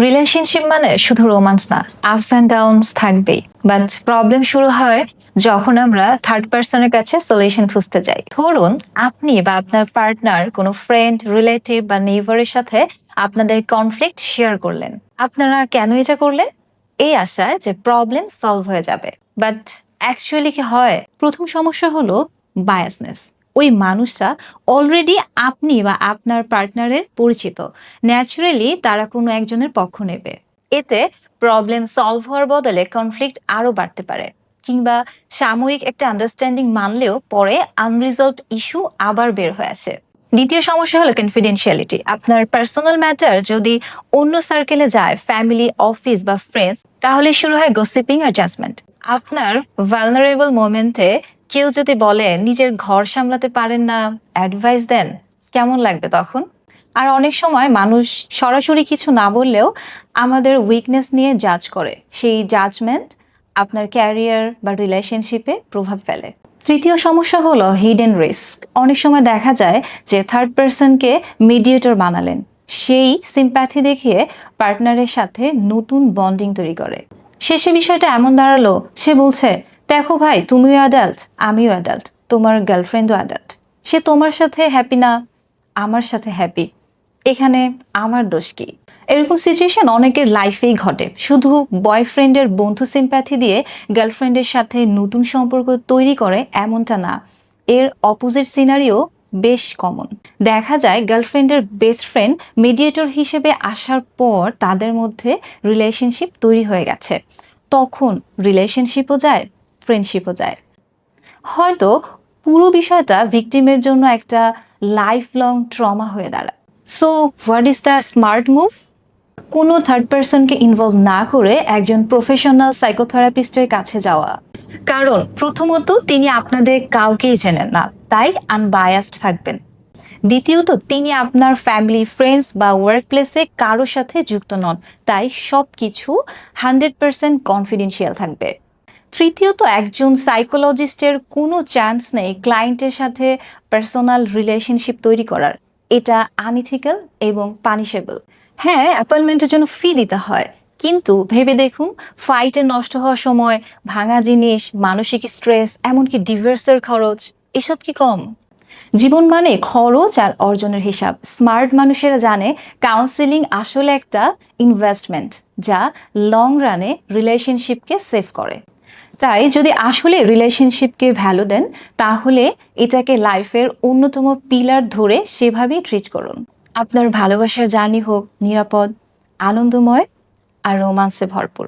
Relationship মানে শুধু romance না আপস অ্যান্ড ডাউনস থাকবেই। বাট প্রবলেম শুরু হয় যখন আমরা থার্ড পার্সনের কাছে সলিউশন খুঁজতে যাই। ধরুন, আপনি বা আপনার পার্টনার কোনো ফ্রেন্ড রিলেটিভ বা নেইবারের সাথে আপনাদের কনফ্লিক্ট শেয়ার করলেন। আপনারা কেন এটা করলেন? এই আশায় যে প্রবলেম সলভ হয়ে যাবে। বাট অ্যাকচুয়ালি কি হয়? প্রথম সমস্যা হলো বায়াসনেস ওই মানুষটা অলরেডি আপনি বা আপনার পার্টনারের পরিচিত। ন্যাচারালি তারা কোনো একজনের পক্ষ নেবে। এতে প্রবলেম সলভ হওয়ার বদলে কনফ্লিক্ট আরও বাড়তে পারে। কিংবা সাময়িক একটা আন্ডারস্ট্যান্ডিং মানলেও পরে আনরিজলভ ইস্যু আবার বের হয়ে আসে। দ্বিতীয় সমস্যা হলো কনফিডেন্সিয়ালিটি আপনার পার্সোনাল ম্যাটার যদি অন্য সার্কেলে যায় ফ্যামিলি অফিস বা ফ্রেন্ডস তাহলে শুরু হয় গসিপিং আর জাজমেন্ট আপনার ভালনারেবল মোমেন্টে কেউ যদি বলে, নিজের ঘর সামলাতে পারেন না অ্যাডভাইস দেন, কেমন লাগবে তখন? আর অনেক সময় মানুষ সরাসরি কিছু না বললেও আমাদের উইকনেস নিয়ে জাজ করে। সেই জাজমেন্ট আপনার ক্যারিয়ার বা রিলেশনশিপে প্রভাব ফেলে। তৃতীয় সমস্যা হলো হিডেন রিস্ক অনেক সময় দেখা যায় যে থার্ড পার্সনকে মিডিয়েটর বানালেন। সেই সিম্প্যাথি দেখিয়ে পার্টনারের সাথে নতুন বন্ডিং তৈরি করে। শেষে বিষয়টা এমন দাঁড়াল, সে বলছে দেখো ভাই, তুমিও অ্যাডাল্ট আমিও অ্যাডাল্ট তোমার গার্লফ্রেন্ডও অ্যাডাল্ট সে তোমার সাথে হ্যাপি না, আমার সাথে হ্যাপি এখানে আমার দোষ কি? এরকম সিচুয়েশন অনেকের লাইফেই ঘটে। শুধু বয়ফ্রেন্ডের বন্ধু সিম্প্যাথি দিয়ে গার্লফ্রেন্ডের সাথে নতুন সম্পর্ক তৈরি করে এমনটা না। এর অপোজিট সিনারিও বেশ কমন দেখা যায় গার্লফ্রেন্ডের বেস্ট ফ্রেন্ড মিডিয়েটর হিসেবে আসার পর তাদের মধ্যে রিলেশনশিপ তৈরি হয়ে গেছে। তখন রিলেশনশিপও যায় ফ্রেন্ডশিপও যায়। হয়তো পুরো বিষয়টা ভিকটিমের জন্য একটা লাইফ লং ট্রমা হয়ে দাঁড়ায়। So what is the smart move কোনো থার্ড পার্সনকে ইনভলভ না করে একজন প্রফেশনাল সাইকোথেরাপিস্টের কাছে যাওয়া। কারণ প্রথমত তিনি আপনাদের কাউকেই চেনেন না, তাই আনবায়াসড থাকবেন। দ্বিতীয়ত, তিনি আপনার ফ্যামিলি ফ্রেন্ডস বা ওয়ার্ক প্লেসে কারোর সাথে যুক্ত নন, তাই সব কিছু হান্ড্রেড পার্সেন্ট কনফিডেন্সিয়াল থাকবে। তৃতীয়ত একজন সাইকোলজিস্টের কোনো চান্স নেই ক্লায়েন্টের সাথে পার্সোনাল রিলেশনশিপ তৈরি করার। এটা আনইথিক্যাল এবং পানিশেবল হ্যাঁ অ্যাপয়েন্টমেন্টের জন্য ফি দিতে হয়। কিন্তু ভেবে দেখুন ফাইটে নষ্ট হওয়ার সময় ভাঙা জিনিস, মানসিক স্ট্রেস এমনকি ডিভোর্সের খরচ, এসব কি কম? জীবন মানে খরচ আর অর্জনের হিসাব। স্মার্ট মানুষেরা জানে কাউন্সিলিং আসলে একটা ইনভেস্টমেন্ট যা লং রানে রিলেশনশিপকে সেভ করে। তাই যদি আসলে রিলেশনশিপকে ভ্যালু দেন, তাহলে এটাকে লাইফের অন্যতম পিলার ধরে সেভাবেই ট্রিট করুন। আপনার ভালোবাসার জার্নি হোক, নিরাপদ, আনন্দময় আর রোমান্সে ভরপুর।